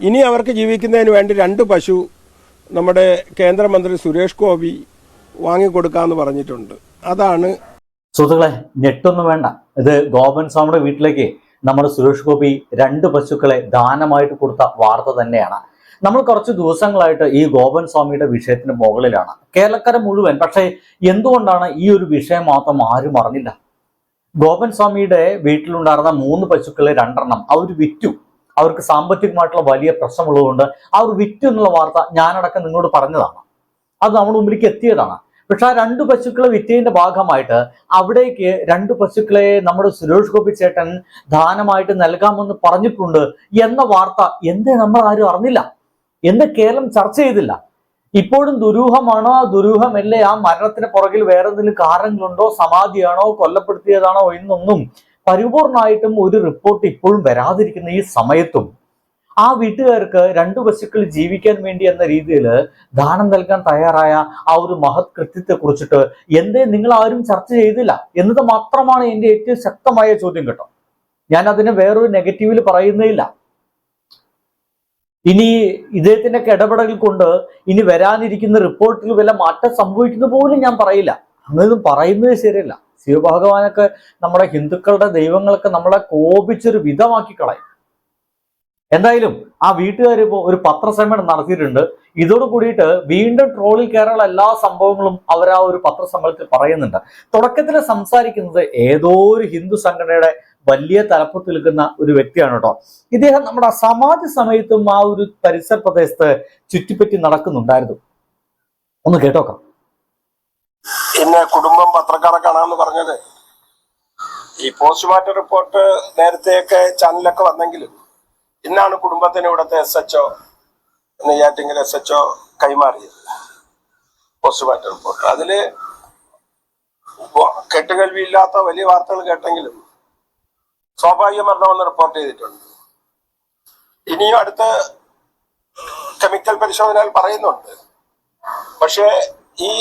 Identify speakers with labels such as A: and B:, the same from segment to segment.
A: ഇനി അവർക്ക് ജീവിക്കുന്നതിന് വേണ്ടി രണ്ട് പശു നമ്മുടെ കേന്ദ്രമന്ത്രി സുരേഷ് ഗോപി വാങ്ങിക്കൊടുക്കാമെന്ന് പറഞ്ഞിട്ടുണ്ട്. അതാണ്
B: സുഹൃത്തുക്കളെ ഞെട്ടൊന്നും വേണ്ട. ഇത് ഗോപൻ സ്വാമിയുടെ വീട്ടിലേക്ക് നമ്മുടെ സുരേഷ് ഗോപി രണ്ട് പശുക്കളെ ദാനമായിട്ട് കൊടുത്ത വാർത്ത തന്നെയാണ്. നമ്മൾ കുറച്ച് ദിവസങ്ങളായിട്ട് ഈ ഗോപൻ സ്വാമിയുടെ വിഷയത്തിന് മുകളിലാണ്. കേരളക്കര മുഴുവൻ. പക്ഷേ എന്തുകൊണ്ടാണ് ഈ ഒരു വിഷയം മാത്രം ആരും അറിഞ്ഞില്ല? ഗോപൻ സ്വാമിയുടെ വീട്ടിലുണ്ടായിരുന്ന മൂന്ന് പശുക്കളെ രണ്ടെണ്ണം അവർ വിറ്റു. അവർക്ക് സാമ്പത്തികമായിട്ടുള്ള വലിയ പ്രശ്നമുള്ളതുകൊണ്ട് അവർ വിറ്റു എന്നുള്ള വാർത്ത ഞാനടക്കം നിങ്ങളോട് പറഞ്ഞതാണ്. അത് നമ്മുടെ മുമ്പിലേക്ക് എത്തിയതാണ്. പക്ഷെ ആ രണ്ട് പശുക്കളെ വിറ്റതിന്റെ ഭാഗമായിട്ട് അവിടേക്ക് രണ്ട് പശുക്കളെ നമ്മുടെ സുരേഷ് ഗോപി ചേട്ടൻ ദാനമായിട്ട് നൽകാമെന്ന് പറഞ്ഞിട്ടുണ്ട് എന്ന വാർത്ത എന്തേ നമ്മൾ ആരും അറിഞ്ഞില്ല. എന്ത് കേരളം ചർച്ച ചെയ്തില്ല. ഇപ്പോഴും ദുരൂഹമാണോ? ദുരൂഹമല്ലേ ആ മരണത്തിന് പുറകിൽ വേറെ എന്തെങ്കിലും കാരണങ്ങളുണ്ടോ? സമാധിയാണോ? കൊല്ലപ്പെടുത്തിയതാണോ? എന്നൊന്നും പരിപൂർണമായിട്ടും ഒരു റിപ്പോർട്ട് ഇപ്പോഴും വരാതിരിക്കുന്ന ഈ സമയത്തും ആ വീട്ടുകാർക്ക് രണ്ടു പശുക്കൾ ജീവിക്കാൻ വേണ്ടി എന്ന രീതിയിൽ ദാനം നൽകാൻ തയ്യാറായ ആ ഒരു മഹത് കൃത്യത്തെ കുറിച്ചിട്ട് എന്തേ നിങ്ങൾ ആരും ചർച്ച ചെയ്തില്ല എന്നത് മാത്രമാണ് എന്റെ ഏറ്റവും ശക്തമായ ചോദ്യം കേട്ടോ. ഞാൻ അതിനെ വേറൊരു നെഗറ്റീവിൽ പറയുന്നില്ല ഇനി ഇദ്ദേഹത്തിന്റെ ഒക്കെ ഇടപെടൽ കൊണ്ട് ഇനി വരാനിരിക്കുന്ന റിപ്പോർട്ടിൽ വല്ല മാറ്റം സംഭവിക്കുന്ന പോലും ഞാൻ പറയില്ല. അങ്ങനെയൊന്നും പറയുന്നത് ശരിയല്ല. ശിവഭഗവാനൊക്കെ നമ്മുടെ ഹിന്ദുക്കളുടെ ദൈവങ്ങളൊക്കെ നമ്മളെ കോപിച്ചൊരു വിധമാക്കി കളയും. എന്തായാലും ആ വീട്ടുകാർ ഇപ്പോൾ ഒരു പത്രസമ്മേളനം നടത്തിയിട്ടുണ്ട്. ഇതോട് കൂടിയിട്ട് വീണ്ടും ട്രോളിൽ കയറാനുള്ള എല്ലാ സംഭവങ്ങളും അവർ ആ ഒരു പത്രസമ്മേളനത്തിൽ പറയുന്നുണ്ട്. തുടക്കത്തിൽ സംസാരിക്കുന്നത് ഏതോ ഒരു ഹിന്ദു സംഘടനയുടെ വലിയ തലപ്പത്ത് നിൽക്കുന്ന ഒരു വ്യക്തിയാണ് കേട്ടോ. ഇദ്ദേഹം നമ്മുടെ സമാജ സമയത്തും ആ ഒരു പരിസര പ്രദേശത്ത് ചുറ്റിപ്പറ്റി നടക്കുന്നുണ്ടായിരുന്നു. ഒന്ന് കേട്ടോക്കാം.
A: ഇന്ന് കുടുംബം പത്രക്കാരെ കാണാമെന്ന് പറഞ്ഞത്. ഈ പോസ്റ്റ്മോർട്ടം റിപ്പോർട്ട് നേരത്തെയൊക്കെ ചാനലൊക്കെ വന്നെങ്കിലും ഇന്നാണ് കുടുംബത്തിന് ഇവിടുത്തെ S H O Neyyattinkara S H O കൈമാറിയത്. Postmortem report. അതിൽ കേട്ടുകേൾവിയില്ലാത്ത വലിയ വാർത്തകൾ കേട്ടെങ്കിലും സ്വാഭാവിക മരണമെന്ന് റിപ്പോർട്ട് ചെയ്തിട്ടുണ്ട്. ഇനിയും അടുത്ത കെമിക്കൽ പരിശോധനയിൽ പറയുന്നുണ്ട്. പക്ഷേ ഈ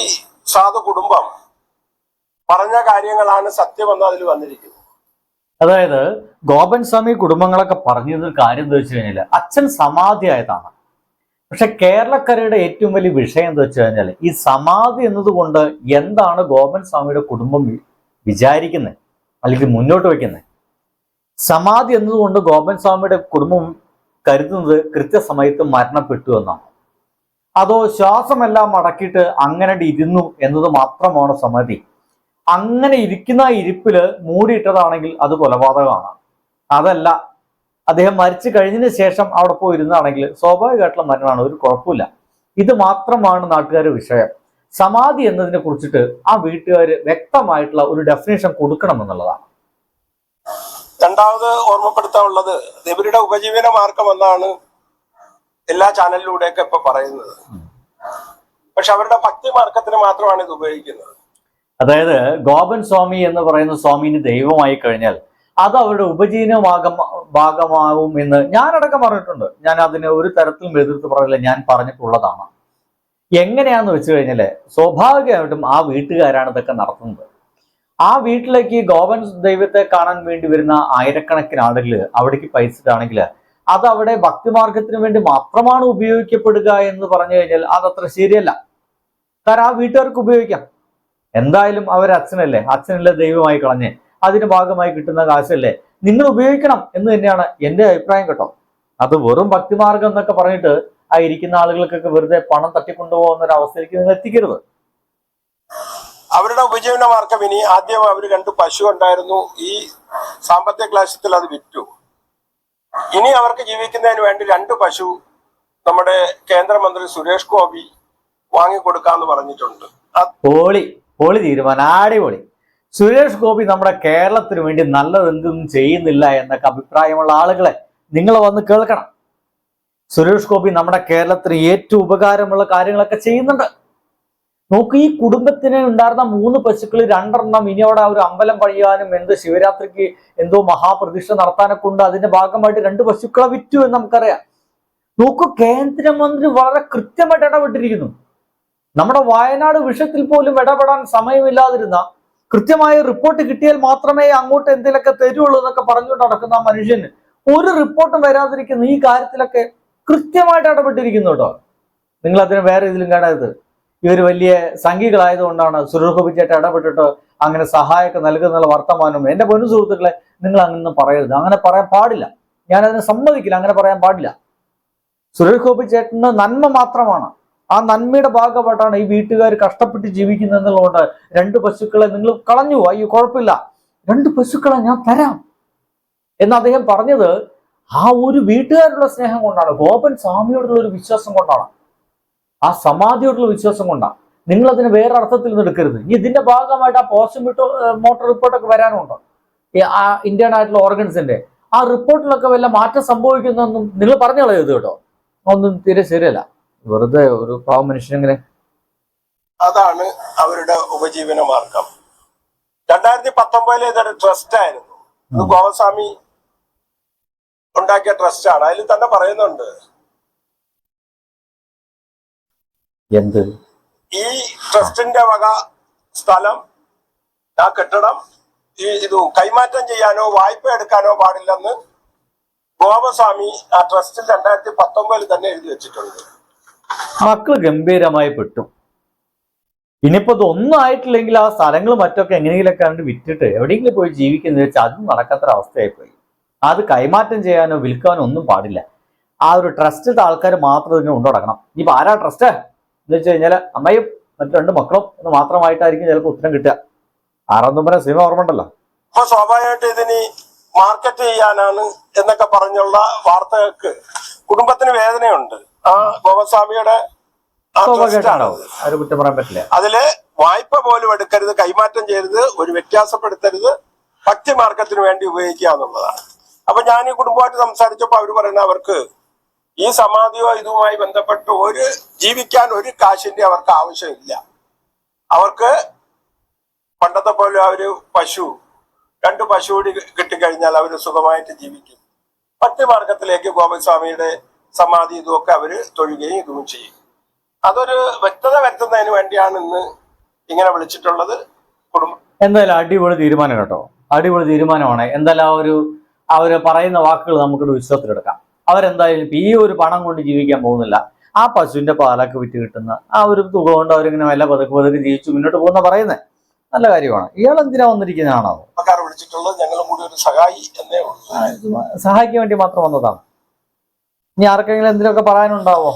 A: സാധു കുടുംബം പറഞ്ഞ കാര്യങ്ങളാണ് സത്യമെന്ന് അതിൽ വന്നിരിക്കുന്നത്.
B: അതായത് ഗോപൻ സ്വാമി കുടുംബങ്ങളൊക്കെ പറഞ്ഞത് കാര്യം എന്താ വെച്ച് കഴിഞ്ഞാൽ അച്ഛൻ സമാധിയായതാണ് പക്ഷെ കേരളക്കരയുടെ ഏറ്റവും വലിയ വിഷയം എന്താ വെച്ച് കഴിഞ്ഞാൽ ഈ സമാധി എന്നതുകൊണ്ട് എന്താണ് ഗോപൻ സ്വാമിയുടെ കുടുംബം വിചാരിക്കുന്നത് അല്ലെങ്കിൽ മുന്നോട്ട് വയ്ക്കുന്നത് സമാധി എന്നതുകൊണ്ട് ഗോപൻ സ്വാമിയുടെ കുടുംബം കരുതുന്നത് കൃത്യസമയത്ത് മരണപ്പെട്ടു എന്നാണ്. അതോ ശ്വാസമെല്ലാം അടക്കിയിട്ട് അങ്ങനെ ഇരുന്നു എന്നത് മാത്രമാണ് സമാധി. അങ്ങനെ ഇരിക്കുന്ന ഇരിപ്പിൽ മൂടിയിട്ടതാണെങ്കിൽ അത് കൊലപാതകമാണ്. അതല്ല അദ്ദേഹം മരിച്ചു കഴിഞ്ഞതിന് ശേഷം അവിടെ പോയി ഇരുന്നാണെങ്കിൽ സ്വാഭാവികമായിട്ടുള്ള മരണമാണ് ഒരു കുഴപ്പമില്ല. ഇത് മാത്രമാണ് നാട്ടുകാരുടെ വിഷയം. സമാധി എന്നതിനെ കുറിച്ചിട്ട് ആ വീട്ടുകാർ വ്യക്തമായിട്ടുള്ള ഒരു ഡെഫിനേഷൻ കൊടുക്കണം എന്നുള്ളതാണ്.
A: രണ്ടാമത് ഓർമ്മപ്പെടുത്താനുള്ളത് ഇവരുടെ ഉപജീവന മാർഗം എന്നാണ് എല്ലാ ചാനലിലൂടെയൊക്കെ ഇപ്പൊ പറയുന്നത്. പക്ഷെ അവരുടെ ഭക്തി മാർഗത്തിന് മാത്രമാണ് ഇത് ഉപയോഗിക്കുന്നത്.
B: അതായത് ഗോപൻ സ്വാമി എന്ന് പറയുന്ന സ്വാമിന് ദൈവമായി കഴിഞ്ഞാൽ അത് അവരുടെ ഉപജീവന ഭാഗം ഭാഗമാവും എന്ന് ഞാനടക്കം പറഞ്ഞിട്ടുണ്ട്. ഞാൻ അതിന് ഒരു തരത്തിലും എതിർത്ത് പറയില്ല ഞാൻ പറഞ്ഞിട്ടുള്ളതാണ്. എങ്ങനെയാന്ന് വെച്ച് കഴിഞ്ഞാൽ സ്വാഭാവികമായിട്ടും ആ വീട്ടുകാരാണ് ഇതൊക്കെ നടത്തുന്നത്. ആ വീട്ടിലേക്ക് ഗോപൻ ദൈവത്തെ കാണാൻ വേണ്ടി വരുന്ന ആയിരക്കണക്കിന് ആളുകൾ അവിടേക്ക് പൈസ ഇട്ടാണെങ്കിൽ അത് അവിടെ ഭക്തിമാർഗത്തിന് വേണ്ടി മാത്രമാണ് ഉപയോഗിക്കപ്പെടുക എന്ന് പറഞ്ഞു കഴിഞ്ഞാൽ അതത്ര ശരിയല്ല. കാരണം ആ വീട്ടുകാർക്ക് ഉപയോഗിക്കാം. എന്തായാലും അവർ അച്ഛനല്ലേ? അച്ഛനല്ലേ ദൈവമായി കളഞ്ഞ്. അതിന് ഭാഗമായി കിട്ടുന്ന കാശല്ലേ? നിങ്ങൾ ഉപയോഗിക്കണം എന്ന് തന്നെയാണ് എന്റെ അഭിപ്രായം കേട്ടോ. അത് വെറും ഭക്തിമാർഗം എന്നൊക്കെ പറഞ്ഞിട്ട് ആ ഇരിക്കുന്ന ആളുകൾക്കൊക്കെ വെറുതെ പണം തട്ടിക്കൊണ്ടുപോകുന്ന ഒരു അവസ്ഥയിലേക്ക് നിങ്ങൾ എത്തിക്കരുത്.
A: അവരുടെ ഉപജീവന മാർഗം ഇനി ആദ്യം അവർ രണ്ട് പശു ഉണ്ടായിരുന്നു. ഈ സാമ്പത്തിക ക്ലാശത്തിൽ അത് വിറ്റു. ഇനി അവർക്ക് ജീവിക്കുന്നതിന് വേണ്ടി രണ്ട് പശു നമ്മുടെ കേന്ദ്രമന്ത്രി സുരേഷ് ഗോപി വാങ്ങിക്കൊടുക്കാന്ന് പറഞ്ഞിട്ടുണ്ട്.
B: പോളി പോളി തീരുമാനം അടിപൊളി. സുരേഷ് ഗോപി നമ്മുടെ കേരളത്തിന് വേണ്ടി നല്ലത് എന്തൊന്നും ചെയ്യുന്നില്ല എന്നൊക്കെ അഭിപ്രായമുള്ള ആളുകളെ നിങ്ങൾ വന്ന് കേൾക്കണം. സുരേഷ് ഗോപി നമ്മുടെ കേരളത്തിന് ഏറ്റവും ഉപകാരമുള്ള കാര്യങ്ങളൊക്കെ ചെയ്യുന്നുണ്ട്. നോക്ക് ഈ കുടുംബത്തിന് ഉണ്ടായിരുന്ന മൂന്ന് പശുക്കൾ രണ്ടെണ്ണം ഇനി അവിടെ ഒരു അമ്പലം പണിയാനും എന്ത് ശിവരാത്രിക്ക് എന്തോ മഹാപ്രതിഷ്ഠ നടത്താനൊക്കെ ഉണ്ട്. അതിന്റെ ഭാഗമായിട്ട് രണ്ട് പശുക്കളെ വിറ്റു എന്ന് നമുക്കറിയാം. നോക്കൂ കേന്ദ്രമന്ത്രി വളരെ കൃത്യമായിട്ട് ഇടപെട്ടിരിക്കുന്നു. നമ്മുടെ വയനാട് വിഷയത്തിൽ പോലും ഇടപെടാൻ സമയമില്ലാതിരുന്ന കൃത്യമായ റിപ്പോർട്ട് കിട്ടിയാൽ മാത്രമേ അങ്ങോട്ട് എന്തെങ്കിലുമൊക്കെ തരുള്ളൂ എന്നൊക്കെ പറഞ്ഞുകൊണ്ട് നടക്കുന്ന മനുഷ്യന് ഒരു റിപ്പോർട്ടും വരാതിരിക്കുന്ന ഈ കാര്യത്തിലൊക്കെ കൃത്യമായിട്ട് ഇടപെട്ടിരിക്കുന്നു കേട്ടോ. നിങ്ങൾ അതിന് വേറെ ഇതിലും കാണരുത്. ഇവർ വലിയ സംഘികളായതുകൊണ്ടാണ് ചേട്ടൻ ഇടപെട്ടിട്ട് അങ്ങനെ സഹായമൊക്കെ നൽകുന്നുള്ള വർത്തമാനം എന്റെ പൊന്നു സുഹൃത്തുക്കളെ നിങ്ങൾ അങ്ങനെ പറയരുത്. അങ്ങനെ പറയാൻ പാടില്ല. ഞാൻ അതിനെ സമ്മതിക്കില്ല. അങ്ങനെ പറയാൻ പാടില്ല. സുരേഷ് ചേട്ടന് നന്മ മാത്രമാണ്. ആ നന്മയുടെ ഭാഗമായിട്ടാണ് ഈ വീട്ടുകാർ കഷ്ടപ്പെട്ട് ജീവിക്കുന്നത് എന്നുള്ളതുകൊണ്ട് രണ്ട് പശുക്കളെ നിങ്ങൾ കളഞ്ഞു അയ്യോ കുഴപ്പമില്ല. രണ്ട് പശുക്കളെ ഞാൻ തരാം. എന്ന് അദ്ദേഹം പറഞ്ഞത് ആ ഒരു വീട്ടുകാരുള്ള സ്നേഹം കൊണ്ടാണ്. ഗോപൻ സ്വാമിയോടുള്ള ഒരു വിശ്വാസം കൊണ്ടാണ്. ആ സമാധിയോടുള്ള വിശ്വാസം കൊണ്ടാണ് നിങ്ങൾ അതിന് വേറെ അർത്ഥത്തിൽ നിന്ന് എടുക്കരുത്. ഇനി ഇതിന്റെ ഭാഗമായിട്ട് ആ പോസ്റ്റ് മിട്ടോ മോട്ടോർ റിപ്പോർട്ടൊക്കെ വരാനുണ്ട്? ആ ഇന്ത്യൻ ആയിട്ടുള്ള ഓർഗൻസിന്റെ. ആ റിപ്പോർട്ടിലൊക്കെ വല്ല മാറ്റം സംഭവിക്കുന്നൊന്നും നിങ്ങൾ പറഞ്ഞു കളയരുത് കേട്ടോ. ഒന്നും തീരെ ശരിയല്ല. വെറുതെ ഒരു പാവ മനുഷ്യനെങ്ങനെ.
A: അതാണ് അവരുടെ ഉപജീവന മാർഗം. രണ്ടായിരത്തി പത്തൊമ്പതിലെ ഇതൊരു ട്രസ്റ്റ് ആയിരുന്നു. ഇത്
B: ഉം.
A: ഗോപസ്വാമി ഉണ്ടാക്കിയ ട്രസ്റ്റ് ആണ്. അതിൽ തന്നെ പറയുന്നുണ്ട്.
B: എന്ത്?
A: ഈ ട്രസ്റ്റിന്റെ വക സ്ഥലം ആ കെട്ടിടം ഈ ഇത് കൈമാറ്റം ചെയ്യാനോ വായ്പ എടുക്കാനോ പാടില്ലെന്ന് ഗോപസ്വാമി ആ ട്രസ്റ്റിൽ രണ്ടായിരത്തി പത്തൊമ്പതിൽ തന്നെ എഴുതി വെച്ചിട്ടുണ്ട്.
B: മക്കൾ ഗംഭീരമായി പെട്ടു. ഇനിയിപ്പോ ഇതൊന്നും ആയിട്ടില്ലെങ്കിൽ ആ സ്ഥലങ്ങൾ മറ്റൊക്കെ എങ്ങനെയെങ്കിലൊക്കെ കണ്ട് വിറ്റിട്ട് എവിടെയെങ്കിലും പോയി ജീവിക്കുന്ന വെച്ചാൽ അതും നടക്കാത്തൊരു അവസ്ഥയായി പോയി അത് കൈമാറ്റം ചെയ്യാനോ വിൽക്കാനോ ഒന്നും പാടില്ല. ആ ഒരു ട്രസ്റ്റിലത്തെ ആൾക്കാർ മാത്രം ഇതിനെ കൊണ്ടുടക്കണം ഇനിയിപ്പോ ആരാ ട്രസ്റ്റ്? എന്ന് വെച്ച് കഴിഞ്ഞാൽ അമ്മയും മറ്റു രണ്ട് മക്കളും എന്ന് മാത്രമായിട്ടായിരിക്കും ചിലപ്പോൾ ഉത്തരം കിട്ടുക. ആറാം സിനിമ ഓർമ്മ ഉണ്ടല്ലോ
A: അപ്പൊ സ്വാഭാവികമായിട്ട് ഇതിന് മാർക്കറ്റ് ചെയ്യാനാണ് എന്നൊക്കെ പറഞ്ഞുള്ള വാർത്തകൾക്ക് കുടുംബത്തിന് വേദനയുണ്ട്. ആ ഗോപസ്വാമിയുടെ അതിൽ വായ്പ പോലും എടുക്കരുത് കൈമാറ്റം ചെയ്യരുത് ഒരു വ്യത്യാസപ്പെടുത്തരുത് ഭക്തി മാർഗത്തിന് വേണ്ടി ഉപയോഗിക്കുക എന്നുള്ളതാണ്. അപ്പൊ ഞാൻ ഈ കുടുംബമായിട്ട് സംസാരിച്ചപ്പോൾ അവർ പറയുന്ന അവർക്ക് ഈ സമാധിയോ ഇതുമായി ബന്ധപ്പെട്ട് ഒരു ജീവിക്കാൻ ഒരു കാശിന്റെ അവർക്ക് ആവശ്യമില്ല. അവർക്ക് പണ്ടത്തെ പോലെ അവർ പശു രണ്ട് പശു കൂടി കിട്ടിക്കഴിഞ്ഞാൽ അവർ സുഖമായിട്ട് ജീവിക്കും. ഭക്തി മാർഗത്തിലേക്ക് ഗോപസ്വാമിയുടെ സമാധി ഇതുമൊക്കെ അവർ തൊഴുകയും ഇതും ചെയ്യും. അതൊരു വ്യക്തത വരുത്തുന്നതിന് വേണ്ടിയാണ് ഇന്ന് ഇങ്ങനെ വിളിച്ചിട്ടുള്ളത്. കുടുംബം
B: എന്തായാലും അടിപൊളി തീരുമാനം കേട്ടോ. അടിപൊളി തീരുമാനമാണ്. എന്തായാലും ആ ഒരു അവർ പറയുന്ന വാക്കുകൾ നമുക്കൊരു വിശ്വാസത്തിലെടുക്കാം അവരെന്തായാലും ഈ ഒരു പണം കൊണ്ട് ജീവിക്കാൻ പോകുന്നില്ല. ആ പശുവിന്റെ പാലൊക്കെ വിറ്റ് കിട്ടുന്ന ആ ഒരു തുക കൊണ്ട് അവരിങ്ങനെ വല്ല പതുക്കെ പതുക്കെ ജീവിച്ചു മുന്നോട്ട് പോകുന്ന പറയുന്നേ. നല്ല കാര്യമാണ്. ഇയാൾ എന്തിനാ വന്നിരിക്കുന്നതാണോ? സഹായിക്കാൻ വേണ്ടി മാത്രം വന്നതാണ് ഇനി ആർക്കെങ്കിലും എന്തിനൊക്കെ പറയാനുണ്ടാവോ?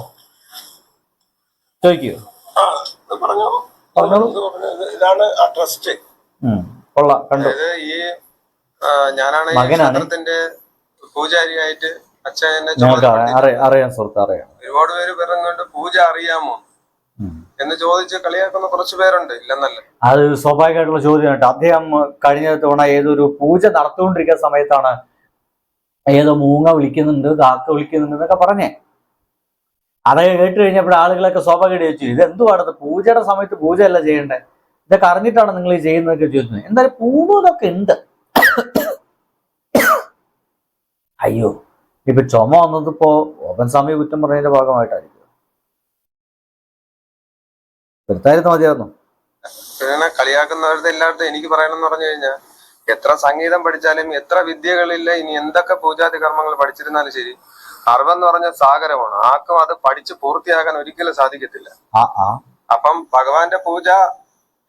B: ചോദിക്കൂ.
A: ഇതാണ് ട്രസ്റ്റ്.
B: ഉം കൊള്ളാം കണ്ടു.
C: ഈ ഞാനാണ് പൂജാരിയായിട്ട്
B: അറിയാം സുഹൃത്ത് അറിയാം.
C: ഒരുപാട് പേര് പറയുന്നുണ്ട് പൂജ അറിയാമോ? എന്ന് ചോദിച്ച് കളിയാക്കുന്ന കുറച്ച് പേരുണ്ട് ഇല്ലെന്നല്ല.
B: അത് സ്വാഭാവികമായിട്ടുള്ള ചോദ്യമാണ് കേട്ടോ. അദ്ദേഹം കഴിഞ്ഞ തവണ ഏതൊരു പൂജ നടത്തുകൊണ്ടിരിക്കുന്ന സമയത്താണ് ഏതോ മൂങ്ങ വിളിക്കുന്നുണ്ട് കാക്ക വിളിക്കുന്നുണ്ട് എന്നൊക്കെ പറഞ്ഞേ. അതൊക്കെ കേട്ട് കഴിഞ്ഞപ്പോൾ ആളുകളൊക്കെ സ്വാഭാവികമായിട്ട് ചോദിച്ചു ഇത് എന്തുവാണത് പൂജയുടെ സമയത്ത് പൂജയല്ല ചെയ്യേണ്ടത് ഇതൊക്കെ അറിഞ്ഞിട്ടാണ് നിങ്ങൾ ഈ ചെയ്യുന്നതൊക്കെ ചോദിക്കുന്നത്? എന്തായാലും പൂമൊക്കെ ഉണ്ട്. അയ്യോ. ഇപ്പൊ ചുമ വന്നതിപ്പോ ഓപ്പൻ സ്വാമി കുറ്റം പറഞ്ഞതിന്റെ ഭാഗമായിട്ടായിരിക്കും. നിർത്തായിരുന്നു മതിയായിരുന്നു?
C: പിന്നെ കളിയാക്കുന്നവരുടെ എല്ലായിടത്തും എനിക്ക് പറയണമെന്ന് പറഞ്ഞു കഴിഞ്ഞാൽ എത്ര സംഗീതം പഠിച്ചാലും എത്ര വിദ്യകളില്ല ഇനി എന്തൊക്കെ പൂജാതി കർമ്മങ്ങൾ പഠിച്ചിരുന്നാലും ശരി അറിവെന്ന് പറഞ്ഞ സാഗരമാണ്. ആർക്കും അത് പഠിച്ച് പൂർത്തിയാക്കാൻ ഒരിക്കലും സാധിക്കത്തില്ല. അപ്പം ഭഗവാന്റെ പൂജ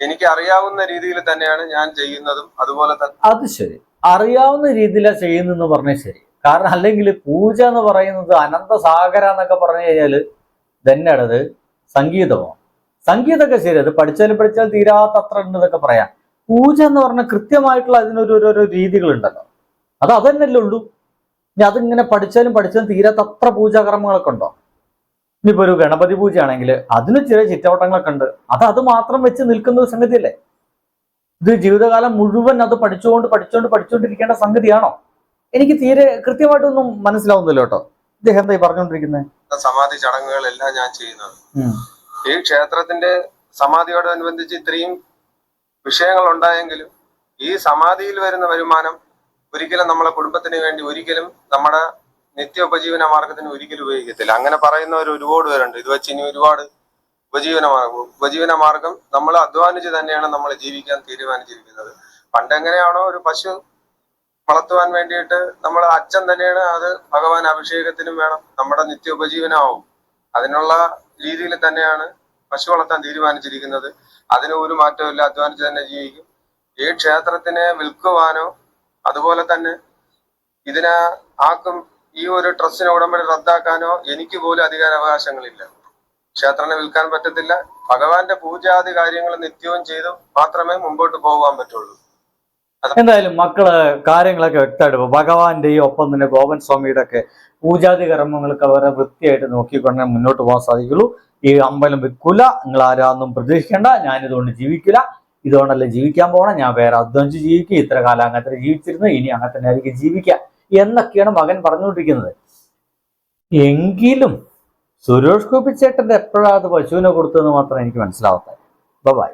C: എനിക്ക് അറിയാവുന്ന രീതിയിൽ തന്നെയാണ് ഞാൻ ചെയ്യുന്നതും അതുപോലെ തന്നെ
B: അത് ശരി. അറിയാവുന്ന രീതിയിലാണ് ചെയ്യുന്നതെന്ന് പറഞ്ഞാൽ ശരി. കാരണം അല്ലെങ്കിൽ പൂജ എന്ന് പറയുന്നത് അനന്തസാഗര എന്നൊക്കെ പറഞ്ഞു കഴിഞ്ഞാൽ തന്നെയാണത് സംഗീതമാണ് സംഗീതമൊക്കെ ശരി അത് പഠിച്ചാലും പഠിച്ചാൽ തീരാത്തത്ര ഉണ്ടെന്നൊക്കെ പറയാം. പൂജ എന്ന് പറഞ്ഞാൽ കൃത്യമായിട്ടുള്ള അതിനൊരു ഒരു രീതികളുണ്ടല്ലോ. അത് അതന്നെയല്ലേ ഉള്ളൂ. ഇനി അതിങ്ങനെ പഠിച്ചാലും പഠിച്ചാലും തീരാത്തത്ര പൂജാകർമ്മങ്ങളൊക്കെ ഉണ്ടോ? ഇനിയിപ്പോ ഒരു ഗണപതി പൂജയാണെങ്കിൽ അതിന് ചില ചിറ്റവട്ടങ്ങളൊക്കെ ഉണ്ട്. അത് അത് മാത്രം വെച്ച് നിൽക്കുന്ന ഒരു സംഗതിയല്ലേ? ഇത് ജീവിതകാലം മുഴുവൻ അത് പഠിച്ചുകൊണ്ട് പഠിച്ചുകൊണ്ട് പഠിച്ചുകൊണ്ടിരിക്കേണ്ട സംഗതിയാണോ? എനിക്ക് തീരെ കൃത്യമായിട്ടൊന്നും മനസ്സിലാവുന്നില്ല കേട്ടോ. ഇദ്ദേഹം എന്താ പറഞ്ഞോണ്ടിരിക്കുന്നത് പറഞ്ഞുകൊണ്ടിരിക്കുന്നത്
C: സമാധി ചടങ്ങുകളെല്ലാം ഞാൻ ചെയ്യുന്നത്. ഈ ക്ഷേത്രത്തിന്റെ സമാധിയോടനുബന്ധിച്ച് ഇത്രയും വിഷയങ്ങൾ ഉണ്ടായെങ്കിലും ഈ സമാധിയിൽ വരുന്ന വരുമാനം ഒരിക്കലും നമ്മളെ കുടുംബത്തിന് വേണ്ടി ഒരിക്കലും നമ്മുടെ നിത്യ ഉപജീവന മാർഗത്തിന് ഒരിക്കലും ഉപയോഗിക്കത്തില്ല. അങ്ങനെ പറയുന്നവർ ഒരുപാട് പേരുണ്ട്. ഇത് വെച്ച് ഇനി ഒരുപാട് ഉപജീവന മാർഗം ഉപജീവന മാർഗം നമ്മൾ അധ്വാനിച്ച് തന്നെയാണ് നമ്മൾ ജീവിക്കാൻ തീരുമാനിച്ചിരിക്കുന്നത്. പണ്ട് എങ്ങനെയാണോ ഒരു പശു വളർത്തുവാൻ വേണ്ടിയിട്ട് നമ്മൾ അച്ഛൻ തന്നെയാണ് അത് ഭഗവാൻ അഭിഷേകത്തിനും വേണം. നമ്മുടെ നിത്യ ഉപജീവനമാവും അതിനുള്ള രീതിയിൽ തന്നെയാണ് പശു വളർത്താൻ തീരുമാനിച്ചിരിക്കുന്നത്. അതിന് ഒരു മാറ്റവും ഇല്ല അധ്വാനിച്ച് തന്നെ ജീവിക്കും. ഈ ക്ഷേത്രത്തിനെ വിൽക്കുവാനോ അതുപോലെ തന്നെ ഇതിനെ ആക്കും ഈ ഒരു ട്രസ്റ്റിനെ ഉടമ്പടി റദ്ദാക്കാനോ എനിക്ക് പോലും അധികാരാവകാശങ്ങളില്ല ക്ഷേത്രനെ വിൽക്കാൻ പറ്റത്തില്ല. ഭഗവാന്റെ പൂജാതി കാര്യങ്ങൾ നിത്യവും ചെയ്ത് മാത്രമേ മുമ്പോട്ട് പോകാൻ പറ്റുള്ളൂ.
B: എന്തായാലും മക്കൾ കാര്യങ്ങളൊക്കെ വ്യക്തമായിട്ട് ഭഗവാന്റെയും ഒപ്പം തന്നെ ഗോപൻ സ്വാമിയുടെ ഒക്കെ പൂജാതി കർമ്മങ്ങൾക്ക് വളരെ വൃത്തിയായിട്ട് നോക്കിക്കൊണ്ടേ മുന്നോട്ട് പോകാൻ സാധിക്കുള്ളൂ. ഈ അമ്പലം വിൽക്കൂല നിങ്ങൾ ആരാന്നും പ്രതീക്ഷിക്കേണ്ട ഞാനിതുകൊണ്ട് ജീവിക്കില്ല. ഇതുകൊണ്ടല്ലേ ജീവിക്കാൻ പോകണം ഞാൻ വേറെ അധ്വാനിച്ച് ജീവിക്കുക ഇത്ര കാലം അങ്ങനെ തന്നെ ജീവിച്ചിരുന്നു ഇനി അങ്ങനെ തന്നെ ആയിരിക്കും ജീവിക്കുക എന്നൊക്കെയാണ് മകൻ പറഞ്ഞുകൊണ്ടിരിക്കുന്നത്. എങ്കിലും സുരേഷ് ഗോപി എപ്പോഴാണ് അത് പശുവിനെ കൊടുത്തതെന്ന് മാത്രം എനിക്ക് മനസ്സിലാവട്ടെ ബൈ